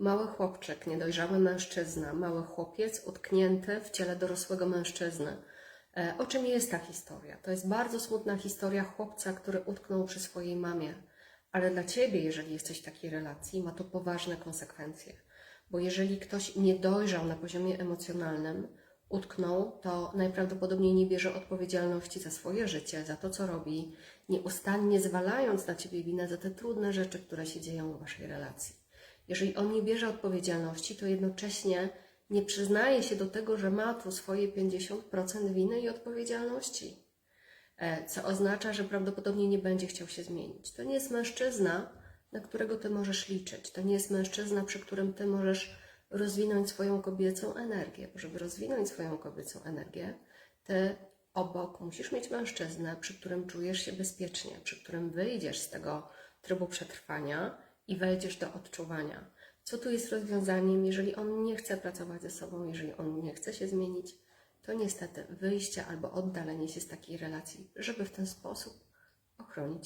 Mały chłopczyk, niedojrzały mężczyzna, mały chłopiec utknięty w ciele dorosłego mężczyzny. E, O czym jest ta historia? To jest bardzo smutna historia chłopca, który utknął przy swojej mamie. Ale dla ciebie, jeżeli jesteś w takiej relacji, ma to poważne konsekwencje. Bo jeżeli ktoś nie dojrzał na poziomie emocjonalnym, utknął, to najprawdopodobniej nie bierze odpowiedzialności za swoje życie, za to, co robi, nieustannie zwalając na ciebie winę za te trudne rzeczy, które się dzieją w waszej relacji. Jeżeli on nie bierze odpowiedzialności, to jednocześnie nie przyznaje się do tego, że ma tu swoje 50% winy i odpowiedzialności. E, Co oznacza, że prawdopodobnie nie będzie chciał się zmienić. To nie jest mężczyzna, na którego ty możesz liczyć. To nie jest mężczyzna, przy którym ty możesz rozwinąć swoją kobiecą energię. Bo żeby rozwinąć swoją kobiecą energię, ty obok musisz mieć mężczyznę, przy którym czujesz się bezpiecznie, przy którym wyjdziesz z tego trybu przetrwania i wejdziesz do odczuwania. Co tu jest rozwiązaniem, jeżeli on nie chce pracować ze sobą, jeżeli on nie chce się zmienić, to niestety wyjście albo oddalenie się z takiej relacji, żeby w ten sposób ochronić